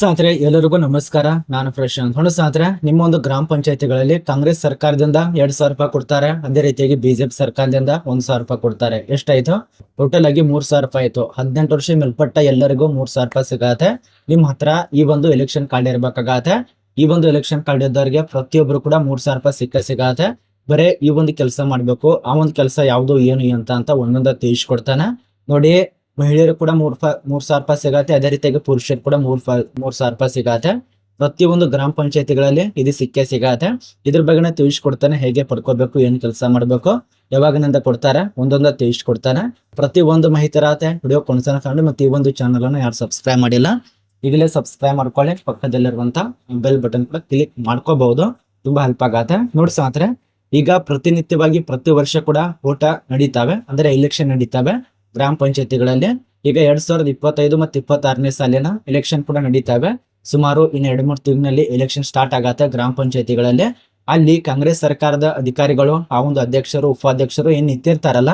ಸಾತ್ರೆ ಎಲ್ಲರಿಗೂ ನಮಸ್ಕಾರ. ನಾನು ಪ್ರಶಾಂತ್ ನೋಡಿ ಸಾತ್ರೆ ನಿಮ್ಮ ಒಂದು ಗ್ರಾಮ ಪಂಚಾಯತಿಗಳಲ್ಲಿ ಕಾಂಗ್ರೆಸ್ ಸರ್ಕಾರದಿಂದ ಎರಡ್ ಸಾವಿರ ರೂಪಾಯಿ ಕೊಡ್ತಾರೆ. ಅದೇ ರೀತಿಯಾಗಿ ಬಿಜೆಪಿ ಸರ್ಕಾರದಿಂದ ಒಂದ್ ಸಾವಿರ ರೂಪಾಯಿ ಕೊಡ್ತಾರೆ. ಎಷ್ಟಾಯ್ತು? ಟೋಟಲ್ ಆಗಿ ಮೂರ್ ಸಾವಿರ ರೂಪಾಯಿ ಆಯ್ತು. ಹದಿನೆಂಟು ವರ್ಷ ಮೇಲ್ಪಟ್ಟ ಎಲ್ಲರಿಗೂ ಮೂರ್ ಸಾವಿರ ರೂಪಾಯಿ ಸಿಗತ್ತೆ. ನಿಮ್ ಹತ್ರ ಈ ಒಂದು ಎಲೆಕ್ಷನ್ ಕಾರ್ಡ್ ಇರ್ಬೇಕಾಗತ್ತೆ. ಈ ಒಂದು ಎಲೆಕ್ಷನ್ ಕಾರ್ಡ್ ಇದ್ದವರಿಗೆ ಪ್ರತಿಯೊಬ್ರು ಕೂಡ ಮೂರ್ ಸಾವಿರ ರೂಪಾಯಿ ಸಿಕ್ಕ ಸಿಗತ್ತೆ. ಬರೇ ಈ ಒಂದು ಕೆಲಸ ಮಾಡ್ಬೇಕು. ಆ ಒಂದು ಕೆಲಸ ಯಾವ್ದು ಏನು ಅಂತ ಅಂತ ಒಂದೊಂದ ತಿಳಿಸ್ಕೊಡ್ತಾನೆ. ನೋಡಿ ಮಹಿಳೆಯರು ಕೂಡ ಮೂರ್ ಮೂರ್ ಸಾವಿರ ರೂಪಾಯಿ ಸಿಗತ್ತೆ, ಅದೇ ರೀತಿಯಾಗಿ ಪುರುಷರು ಕೂಡ ಮೂರ್ ಮೂರ್ ಸಾವಿರ ರೂಪಾಯಿ ಸಿಗತ್ತೆ. ಪ್ರತಿಯೊಂದು ಗ್ರಾಮ ಪಂಚಾಯತಿಗಳಲ್ಲಿ ಇದು ಸಿಕ್ಕೇ ಸಿಗತ್ತೆ. ಇದ್ರ ಬಗ್ಗೆ ತಿಳಿಸ್ಕೊಡ್ತಾನೆ, ಹೇಗೆ ಪಡ್ಕೋಬೇಕು, ಏನು ಕೆಲಸ ಮಾಡ್ಬೇಕು ಯಾವಾಗಿನಿಂದ ಕೊಡ್ತಾರೆ, ಒಂದೊಂದ ತಿಳಿಸ್ಕೊಡ್ತಾನೆ. ಪ್ರತಿ ಒಂದು ಮಾಹಿತಿ ಇರತ್ತೆ ವಿಡಿಯೋ ಕೊನೆತನ ಕಂಡು ಮತ್ತೆ ಈ ಒಂದು ಚಾನಲ್ ಅನ್ನು ಯಾರು ಸಬ್ಸ್ಕ್ರೈಬ್ ಮಾಡಿಲ್ಲ, ಈಗಲೇ ಸಬ್ಸ್ಕ್ರೈಬ್ ಮಾಡ್ಕೊಳ್ಳಿ. ಪಕ್ಕದಲ್ಲಿರುವಂತ ಬೆಲ್ ಬಟನ್ ಕೂಡ ಕ್ಲಿಕ್ ಮಾಡ್ಕೋಬಹುದು ತುಂಬಾ ಹೆಲ್ಪ್ ಆಗತ್ತೆ. ನೋಡಿ ಸಾತ್ರೆ ಈಗ ಪ್ರತಿನಿತ್ಯವಾಗಿ ಪ್ರತಿ ವರ್ಷ ಕೂಡ ಓಟ ನಡೀತಾವೆ, ಅಂದ್ರೆ ಎಲೆಕ್ಷನ್ ನಡೀತಾವೆ. ಗ್ರಾಮ ಪಂಚಾಯತಿಗಳಲ್ಲಿ ಈಗ ಎರಡ್ ಸಾವಿರದ ಇಪ್ಪತ್ತೈದು ಮತ್ತು ಇಪ್ಪತ್ತಾರನೇ ಸಾಲಿನ ಎಲೆಕ್ಷನ್ ಕೂಡ ನಡೀತಾವೆ. ಸುಮಾರು ಇನ್ನು ಎರಡು ಮೂರು ತಿಂಗಳಲ್ಲಿ ಎಲೆಕ್ಷನ್ ಸ್ಟಾರ್ಟ್ ಆಗತ್ತೆ ಗ್ರಾಮ ಪಂಚಾಯತಿಗಳಲ್ಲಿ. ಅಲ್ಲಿ ಕಾಂಗ್ರೆಸ್ ಸರ್ಕಾರದ ಅಧಿಕಾರಿಗಳು, ಆ ಒಂದು ಅಧ್ಯಕ್ಷರು, ಉಪಾಧ್ಯಕ್ಷರು ಏನ್ ನಿಂತಿರ್ತಾರಲ್ಲ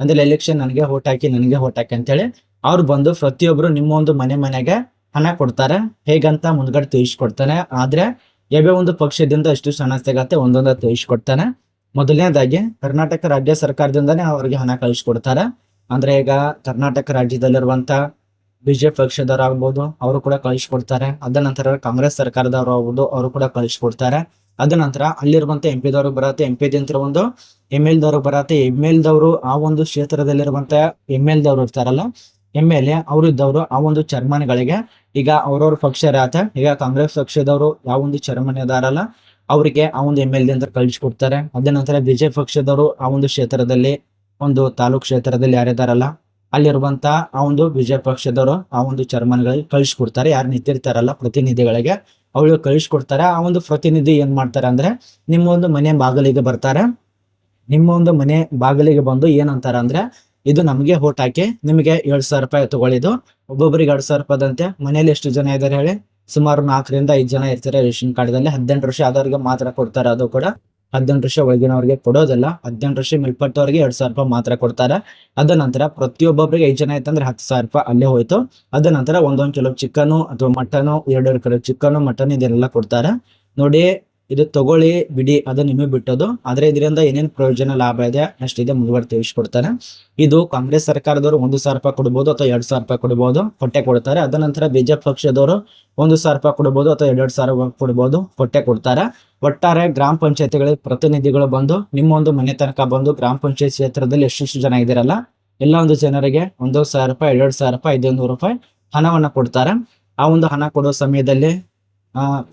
ಅಂದ್ರೆ ಎಲೆಕ್ಷನ್ ನನಗೆ ಓಟ್ ಹಾಕಿ, ನನಗೆ ಓಟ್ ಹಾಕಿ ಅಂತೇಳಿ ಅವ್ರು ಬಂದು ಪ್ರತಿಯೊಬ್ರು ನಿಮ್ಮ ಒಂದು ಮನೆ ಮನೆಗೆ ಹಣ ಕೊಡ್ತಾರೆ. ಹೇಗಂತ ಮುಂದ್ಗಡೆ ತಿಳಿಸ್ಕೊಡ್ತಾನೆ. ಆದ್ರೆ ಯಾವ್ಯಾವ ಒಂದು ಪಕ್ಷದಿಂದ ಎಷ್ಟು ಹಣ ಸಿಗತ್ತೆ ಒಂದೊಂದ ತಿಳಿಸ್ಕೊಡ್ತಾನೆ. ಮೊದಲನೇದಾಗಿ ಕರ್ನಾಟಕ ರಾಜ್ಯ ಸರ್ಕಾರದಿಂದಾನೇ ಅವ್ರಿಗೆ ಹಣ ಕಳಿಸ್ಕೊಡ್ತಾರೆ. ಅಂದ್ರೆ ಈಗ ಕರ್ನಾಟಕ ರಾಜ್ಯದಲ್ಲಿರುವಂತ ಬಿಜೆಪಿ ಪಕ್ಷದವ್ರು ಆಗ್ಬೋದು ಅವರು ಕೂಡ ಕಳಿಸ್ಕೊಡ್ತಾರೆ. ಅದ ನಂತರ ಕಾಂಗ್ರೆಸ್ ಸರ್ಕಾರದವರು ಆಗ್ಬೋದು, ಅವರು ಕೂಡ ಕಳಿಸ್ಕೊಡ್ತಾರೆ. ಅದ ನಂತರ ಅಲ್ಲಿರುವಂತ ಎಂ ಪಿ ದವರು ಬರತ್ತೆ. ಎಂ ಪಿ ನಂತರ ಒಂದು ಎಂ ಎಲ್ ದವರು ಬರತ್ತೆ. ಎಂ ಎಲ್ ದವರು ಆ ಒಂದು ಕ್ಷೇತ್ರದಲ್ಲಿರುವಂತ ಎಂ ಎಲ್ ದವರು ಇರ್ತಾರಲ್ಲ ಎಂ ಎಲ್ ಎ ಅವರು ಇದ್ದವರು ಆ ಒಂದು ಚರ್ಮನ್ಗಳಿಗೆ ಈಗ ಅವ್ರವ್ರ ಪಕ್ಷ ಇರತ್ತೆ ಈಗ ಕಾಂಗ್ರೆಸ್ ಪಕ್ಷದವರು ಯಾವ ಒಂದು ಚರ್ಮನ್ ಇದಾರಲ್ಲ ಅವರಿಗೆ ಆ ಒಂದು ಎಂ ಎಲ್ ದಿಂದ ಕಳಿಸ್ಕೊಡ್ತಾರೆ. ಅದ ನಂತರ ಬಿಜೆಪಿ ಪಕ್ಷದವರು ಆ ಒಂದು ಕ್ಷೇತ್ರದಲ್ಲಿ ಒಂದು ತಾಲೂಕ್ ಕ್ಷೇತ್ರದಲ್ಲಿ ಯಾರಿದಾರಲ್ಲ ಅಲ್ಲಿರುವಂತ ಆ ಒಂದು ವಿಜಯ ಪಕ್ಷದವರು, ಆ ಒಂದು ಚರ್ಮನ್ಗಳಿಗೆ ಕಳಿಸ್ಕೊಡ್ತಾರೆ. ಯಾರು ನಿಂತಿರ್ತಾರಲ್ಲ ಪ್ರತಿನಿಧಿಗಳಿಗೆ ಅವಳು ಕಳಿಸ್ಕೊಡ್ತಾರೆ. ಆ ಒಂದು ಪ್ರತಿನಿಧಿ ಏನ್ ಮಾಡ್ತಾರೆ ಅಂದ್ರೆ, ನಿಮ್ಮ ಒಂದು ಮನೆ ಬಾಗಿಲಿಗೆ ಬರ್ತಾರೆ. ನಿಮ್ಮ ಒಂದು ಮನೆ ಬಾಗಿಲಿಗೆ ಬಂದು ಏನಂತಾರೆ ಅಂದ್ರೆ, ಇದು ನಮಗೆ ಓಟ್ ಹಾಕಿ ನಿಮಗೆ ಏಳ್ ಸಾವಿರ ರೂಪಾಯಿ ತಗೊಳ್ಳಿದು ಒಬ್ಬೊಬ್ಬರಿಗೆ ಎರಡು ಸಾವಿರ ರೂಪಾಯಿದಂತೆ ಮನೇಲಿ ಎಷ್ಟು ಜನ ಇದ್ದಾರೆ ಹೇಳಿ, ಸುಮಾರು ನಾಲ್ಕರಿಂದ ಐದು ಜನ ಇರ್ತಾರೆ ರೇಷನ್ ಕಾರ್ಡ್ದಲ್ಲಿ. ಹದಿನೆಂಟು ವರ್ಷ ಆದವ್ರಿಗೆ ಮಾತ್ರ ಕೊಡ್ತಾರೆ ಅದು ಕೂಡ. ಹದಿನೆಂಟು ವರ್ಷ ಒಳಗಿನವ್ರಿಗೆ ಕೊಡೋದಿಲ್ಲ, ಹದಿನೆಂಟು ವರ್ಷ ಮೇಲ್ಪಟ್ಟವರಿಗೆ ಎರಡ್ ಸಾವಿರ ರೂಪಾಯಿ ಮಾತ್ರ ಕೊಡ್ತಾರೆ. ಅದ ನಂತರ ಪ್ರತಿಯೊಬ್ಬೊಬ್ಬರಿಗೆ ಐದು ಜನ ಆಯ್ತಂದ್ರೆ ಹತ್ತು ಸಾವಿರ ರೂಪಾಯಿ ಅಲ್ಲೇ ಹೋಯ್ತು. ಅದ ನಂತರ ಒಂದೊಂದು ಕಿಲೋ ಚಿಕನ್ ಅಥವಾ ಮಟನ್ ಎರಡೆರಡು ಕಿಲೋ ಚಿಕನ್ ಮಟನ್ ಇದೆಲ್ಲ ಕೊಡ್ತಾರೆ. ನೋಡಿ ಇದು ತಗೊಳ್ಳಿ ಬಿಡಿ, ಅದು ನಿಮಗೆ ಬಿಟ್ಟೋದು ಆದರೆ ಇದರಿಂದ ಏನೇನು ಪ್ರಯೋಜನ ಲಾಭ ಇದೆ ಅಷ್ಟಿದೆ ಮುಂದುವರೆ ತಿಳಿಸ್ಕೊಡ್ತಾರೆ ಇದು ಕಾಂಗ್ರೆಸ್ ಸರ್ಕಾರದವರು ಒಂದು ಸಾವಿರ ರೂಪಾಯಿ ಕೊಡ್ಬೋದು ಅಥವಾ ಎರಡ್ ಸಾವಿರ ರೂಪಾಯಿ ಕೊಡ್ಬೋದು, ಕೊಟ್ಟೆ ಕೊಡ್ತಾರೆ. ಅದ ನಂತರ ಬಿಜೆಪಿ ಪಕ್ಷದವರು ಒಂದು ಸಾವಿರ ರೂಪಾಯಿ ಕೊಡ್ಬೋದು ಅಥವಾ ಎರಡ್ ಸಾವಿರ ರೂಪಾಯಿ ಕೊಡ್ಬೋದು, ಕೊಟ್ಟೆ ಕೊಡ್ತಾರೆ. ಒಟ್ಟಾರೆ ಗ್ರಾಮ ಪಂಚಾಯತಿಗಳಿಗೆ ಪ್ರತಿನಿಧಿಗಳು ಬಂದು, ನಿಮ್ಮ ಒಂದು ಮನೆ ತನಕ ಬಂದು ಗ್ರಾಮ ಪಂಚಾಯತ್ ಕ್ಷೇತ್ರದಲ್ಲಿ ಎಷ್ಟೆಷ್ಟು ಜನ ಇದ್ದೀರಲ್ಲ, ಎಲ್ಲ ಒಂದು ಜನರಿಗೆ ಒಂದು ಸಾವಿರ ರೂಪಾಯಿ, ಎರಡು ಸಾವಿರ ರೂಪಾಯಿ ಐದು ನೂರು ರೂಪಾಯಿ ಹಣವನ್ನ ಕೊಡ್ತಾರೆ. ಆ ಒಂದು ಹಣ ಕೊಡೋ ಸಮಯದಲ್ಲಿ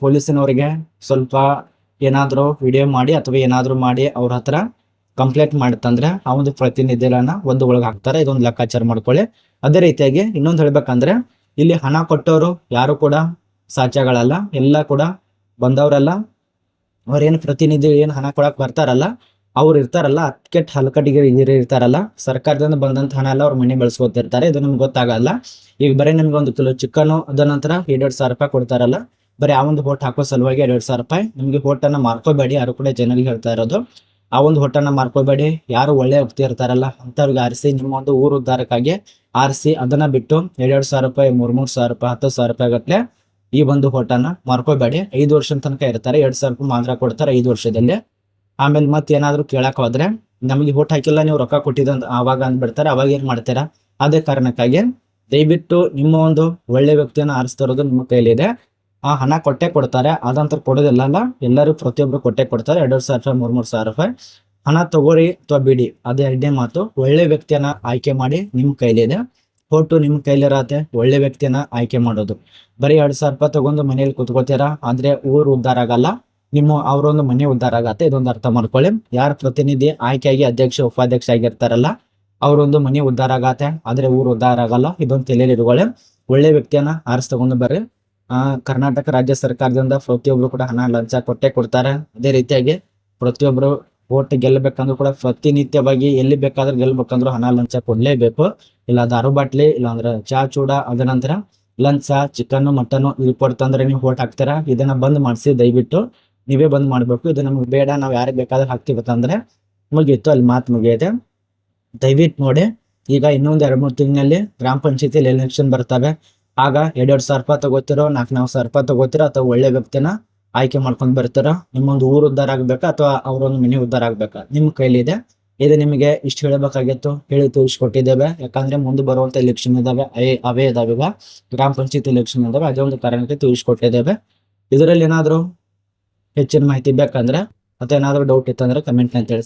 ಪೊಲೀಸಿನವರಿಗೆ ಸ್ವಲ್ಪ ಏನಾದರೂ ವಿಡಿಯೋ ಮಾಡಿ ಅಥವಾ ಏನಾದರೂ ಮಾಡಿ ಅವ್ರ ಹತ್ರ ಕಂಪ್ಲೇಂಟ್ ಮಾಡುತ್ತಂದ್ರೆ ಆ ಒಂದು ಪ್ರತಿನಿಧಿಗಳನ್ನ ಒಂದು ಒಳಗೆ ಹಾಕ್ತಾರೆ. ಇದೊಂದು ಲೆಕ್ಕಾಚಾರ ಮಾಡ್ಕೊಳ್ಳಿ. ಅದೇ ರೀತಿಯಾಗಿ ಇನ್ನೊಂದು ಹೇಳ್ಬೇಕಂದ್ರೆ ಇಲ್ಲಿ ಹಣ ಕೊಟ್ಟವರು ಯಾರು ಕೂಡ ಸಾಧ್ಯಗಳಲ್ಲ ಎಲ್ಲ ಕೂಡ ಬಂದವರೆಲ್ಲ. ಅವ್ರೇನು ಪ್ರತಿನಿಧಿ ಏನು ಹಣ ಕೊಡಕ್ಕೆ ಬರ್ತಾರಲ್ಲ, ಅವ್ರು ಇರ್ತಾರಲ್ಲ ಅಟ್ಕೆಟ್ ಹಲಕಟ್ಟಿಗೆ ಇರ್ತಾರಲ್ಲ, ಸರ್ಕಾರದಿಂದ ಬಂದಂತ ಹಣ ಎಲ್ಲ ಅವ್ರ ಮನೆ ಬೆಳೆಸ್ಕೊತಿರ್ತಾರೆ. ಇದು ನಮ್ಗೆ ಗೊತ್ತಾಗಲ್ಲ. ಈಗ ಬರೀ ನಿಮ್ಗೆ ಒಂದು ಕಿಲೋ ಚಿಕನ್ ಅದ ನಂತರ ಎರಡೆರಡು ಸಾವಿರ ರೂಪಾಯಿ ಕೊಡ್ತಾರಲ್ಲ. ಬರೀ ಆ ಒಂದು ಹೋಟ್ ಹಾಕೋ ಸಲುವಾಗಿ ಎರಡು ಸಾವಿರ ರೂಪಾಯಿ ನಿಮ್ಗೆ ಹೋಟನ್ನ ಮಾರ್ಕೋಬೇಡಿ ಯಾರು ಕೂಡ ಜನರಿಗೆ ಹೇಳ್ತಾ ಇರೋದು. ಆ ಒಂದು ಹೋಟನ್ನ ಮಾರ್ಕೋಬೇಡಿ, ಯಾರು ಒಳ್ಳೆ ವ್ಯಕ್ತಿ ಇರ್ತಾರಲ್ಲ ಅಂತವ್ರಿಗೆ ಆರಿಸಿ, ನಿಮ್ಮ ಒಂದು ಊರು ಉದ್ದಾರಕ್ಕಾಗಿ ಆರಿಸಿ ಅದನ್ನ ಬಿಟ್ಟು ಎರಡೆರಡು ಸಾವಿರ ರೂಪಾಯಿ, ಮೂರ್ ಮೂರ್ ಸಾವಿರ ರೂಪಾಯಿ, ಹತ್ತು ಸಾವಿರ ರೂಪಾಯಿ ಈ ಒಂದು ಹೋಟನ್ನ ಮಾರ್ಕೋಬೇಡಿ. ಐದು ವರ್ಷದ ತನಕ ಇರ್ತಾರೆ, ಎರಡ್ ಸಾವಿರ ರೂಪಾಯಿ ಮಾತ್ರ ಕೊಡ್ತಾರೆ ಐದು ವರ್ಷದಲ್ಲಿ. ಆಮೇಲೆ ಮತ್ತೆ ಏನಾದ್ರು ಕೇಳಕ್ ಹೋದ್ರೆ ನಮಗೆ ಹೋಟ್ ಹಾಕಿಲ್ಲ, ನೀವು ರೊಕ್ಕ ಅಂತ ಆವಾಗ ಅಂದ್ಬಿಡ್ತಾರೆ, ಅವಾಗ ಏನ್ ಮಾಡ್ತೀರಾ? ಅದೇ ಕಾರಣಕ್ಕಾಗಿ ದಯವಿಟ್ಟು ನಿಮ್ಮ ಒಂದು ಒಳ್ಳೆ ವ್ಯಕ್ತಿಯನ್ನ ಆರಿಸ್ತಿರೋದು ನಿಮ್ಮ ಕೈಲಿದೆ. ಆ ಹಣ ಕೊಟ್ಟೆ ಕೊಡ್ತಾರೆ. ಅದಂತರ ಕೊಡೋದಿಲ್ಲ ಅಲ್ಲ ಎಲ್ಲರೂ ಪ್ರತಿಯೊಬ್ರು ಕೊಟ್ಟೆ ಕೊಡ್ತಾರೆ. ಎರಡು ಸಾವಿರ ರೂಪಾಯಿ, ಮೂರ್, ಮೂರು ಸಾವಿರ ರೂಪಾಯಿ. ಹಣ ತಗೋರಿ ಅಥವಾ ಬಿಡಿ. ಅದೇ ಎರಡನೇ ಮಾತು. ಒಳ್ಳೆ ವ್ಯಕ್ತಿಯನ್ನ ಆಯ್ಕೆ ಮಾಡಿ ನಿಮ್ಮ ಕೈಲಿದೆ ಫೋಟೋ ನಿಮ್ಮ ಕೈಲಿರತ್ತೆ ಒಳ್ಳೆ ವ್ಯಕ್ತಿಯನ್ನ ಆಯ್ಕೆ ಮಾಡೋದು. ಬರೀ ಎರಡು ಸಾವಿರ ರೂಪಾಯಿ ತಗೊಂಡು ಮನೆಯಲ್ಲಿ ಕುತ್ಕೋತೀರಾ ಅಂದ್ರೆ ಊರು ಉದ್ಧಾರ ಆಗಲ್ಲ. ನಿಮ್ಮ ಅವರೊಂದು ಮನೆ ಉದ್ಧಾರ ಆಗತ್ತೆ. ಇದೊಂದು ಅರ್ಥ ಮಾಡ್ಕೊಳ್ಳಿ. ಯಾರು ಪ್ರತಿನಿಧಿ, ಆಯ್ಕೆಯಾಗಿ ಅಧ್ಯಕ್ಷ ಉಪಾಧ್ಯಕ್ಷ ಆಗಿರ್ತಾರಲ್ಲ ಅವರೊಂದು ಮನೆ ಉದ್ಧಾರ ಆಗತ್ತೆ. ಆದ್ರೆ ಊರು ಉದ್ಧಾರ ಆಗಲ್ಲ. ಇದೊಂದು ತಲೆಯಲ್ಲಿ ಇಟ್ಕೊಳ್ಳಿ. ಒಳ್ಳೆ ವ್ಯಕ್ತಿಯನ್ನ ಆರಿಸ್ ತಗೊಂಡು ಬರ್ರಿ. ಕರ್ನಾಟಕ ರಾಜ್ಯ ಸರ್ಕಾರದಿಂದ ಪ್ರತಿಯೊಬ್ರು ಕೂಡ ಹಣ ಲಂಚ ಕೊಟ್ಟೆ ಕೊಡ್ತಾರೆ. ಅದೇ ರೀತಿಯಾಗಿ ಪ್ರತಿಯೊಬ್ರು ಓಟ್ ಗೆಲ್ಲಬೇಕಂದ್ರೂ ಕೂಡ ಪ್ರತಿನಿತ್ಯವಾಗಿ ಎಲ್ಲಿ ಬೇಕಾದ್ರೂ ಗೆಲ್ಬೇಕಂದ್ರೂ ಹಣ ಲಂಚ ಕೊಡ್ಲೇಬೇಕು. ಇಲ್ಲ ದಾರು ಬಾಟ್ಲಿ ಇಲ್ಲ ಅಂದ್ರೆ ಚಾ ಚೂಡ, ಅದ ನಂತರ ಲಂಚ ಚಿಕನ್ ಮಟನ್ ಇದು ಕೊಡ್ತಂದ್ರೆ ನೀವು ಓಟ್ ಹಾಕ್ತಾರ? ಇದನ್ನ ಬಂದ್ ಮಾಡಿಸಿ ದಯವಿಟ್ಟು ನೀವೇ ಬಂದ್ ಮಾಡ್ಬೇಕು. ಇದು ನಮ್ಗೆ ಬೇಡ, ನಾವು ಯಾರಿಗೆ ಬೇಕಾದ್ರೂ ಹಾಕ್ತಿವಿ ಮುಗಿಯಿತು ಅಲ್ಲಿ ಮಾತು ಮುಗಿಯಿದೆ. ದಯವಿಟ್ಟು ನೋಡಿ, ಈಗ ಇನ್ನೊಂದು ಎರಡು ಮೂರು ತಿಂಗಳಲ್ಲಿ ಗ್ರಾಮ ಪಂಚಾಯತಿಯಲ್ಲಿ ಎಲೆಕ್ಷನ್ ಬರ್ತವೆ. ಆಗ ಎರಡೆರಡು ಸಾವಿರ ರೂಪಾಯಿ ತಗೋತಿರೋ ನಾಲ್ಕು ನಾಲ್ಕು ಸಾವಿರ ರೂಪಾಯಿ ತಗೋತಿರೋ ಅಥವಾ ಒಳ್ಳೆ ವ್ಯಕ್ತಿನ ಆಯ್ಕೆ ಮಾಡ್ಕೊಂಡು ಬರ್ತೀರೋ, ನಿಮ್ಮೊಂದು ಊರು ಉದ್ಧಾರ ಆಗ್ಬೇಕಾ ಅಥವಾ ಅವರೊಂದು ಮನೆ ಉದ್ಧಾರ ಆಗ್ಬೇಕಾ? ನಿಮ್ಮ ಕೈಲಿದೆ. ಇದು ನಿಮಗೆ ಇಷ್ಟು ಹೇಳಬೇಕಾಗಿತ್ತು. ಹೇಳಿ ತೋರಿಸ್ಕೊಟ್ಟಿದ್ದೇವೆ. ಯಾಕಂದ್ರೆ ಮುಂದೆ ಬರುವಂತ ಎಲೆಕ್ಷನ್ ಇದಾವೆ. ಅವೇ ಇದಾವೆ ಈಗ ಗ್ರಾಮ ಪಂಚಾಯತ್ ಎಲೆಕ್ಷನ್ ಇದಾವೆ. ಅದೇ ಒಂದು ಕಾರಣಕ್ಕೆ ತೋರಿಸ್ಕೊಟ್ಟಿದ್ದೇವೆ. ಇದರಲ್ಲಿ ಏನಾದರೂ ಹೆಚ್ಚಿನ ಮಾಹಿತಿ ಬೇಕಂದ್ರೆ ಮತ್ತೆ ಏನಾದರೂ ಡೌಟ್ ಇತ್ತಂದ್ರೆ ಕಮೆಂಟ್ ಅಂತ ತಿಳಿಸಿ.